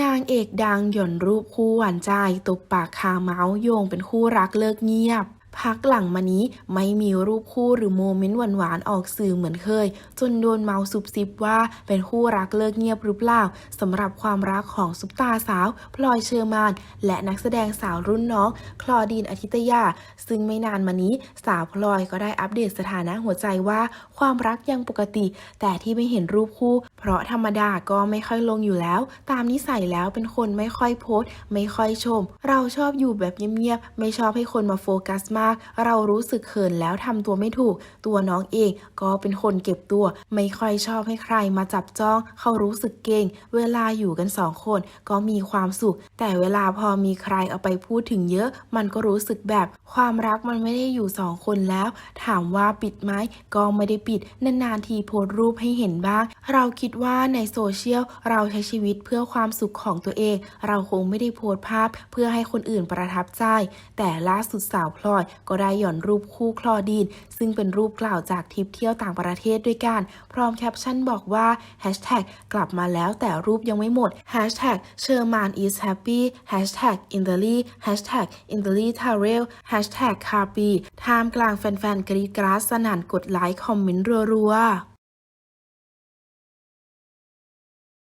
นางเอกดังหย่อนรูปคู่หวานใจตบปากคาเมาส์โยงเป็นคู่รักเลิกเงียบ พักหลังมานี้ไม่มีรูปคู่หรือโมเมนต์หวานๆออกสื่อเหมือนเคย จนโดนเมาส์ซุบซิบว่าเป็นคู่รักเลิกเงียบหรือเปล่าสำหรับความรักของซุปตาสาว พลอยเชอร์มาน และนักแสดงสาวรุ่นน้อง คลอดีนอาทิตยา ซึ่งไม่นานมานี้สาวพลอยก็ได้อัปเดตสถานะหัวใจว่า ความรักยังปกติ แต่ที่ไม่เห็นรูปคู่ เพราะธรรมดาก็ไม่ค่อยลงอยู่แล้ว ตามนิสัยแล้วเป็นคนไม่ค่อยโพสต์ไม่ค่อยชม เราชอบอยู่แบบเงียบๆไม่ชอบให้คนมาโฟกัสมากเรารู้สึกเขินแล้วทำตัวไม่ถูก ตัวน้องเองก็เป็นคนเก็บตัว ไม่ค่อยชอบให้ใครมาจับจ้อง เขารู้สึกเก่ง เวลาอยู่กันสองคนก็มีความสุข แต่เวลาพอมีใครเอาไปพูดถึงเยอะ มันก็รู้สึกแบบความรักมันไม่ได้อยู่สองคนแล้ว ถามว่าปิดไหมก็ไม่ได้ปิด นานๆทีโพสรูปให้เห็นบ้าง เราคิดว่าในโซเชียลเราใช้ชีวิตเพื่อความสุขของตัวเอง เราคงไม่ได้โพสภาพเพื่อให้คนอื่นประทับใจ แต่ล่าสุดสาวพลอยก็ได้หย่อนรูปคู่คลอดีน ซึ่งเป็นรูปกล่าวจากทริปเที่ยวต่างประเทศด้วยกัน พร้อมแคปชั่นบอกว่า Hashtag กลับมาแล้วแต่รูปยังไม่หมด Hashtag เชอร์มาน is happy Hashtag in the l y Hashtag in the l y t a r e l Hashtag คาปีท่ามกลางแฟนๆกรีดกราสสนั่นกดไลค์คอมเมนต์รัวๆ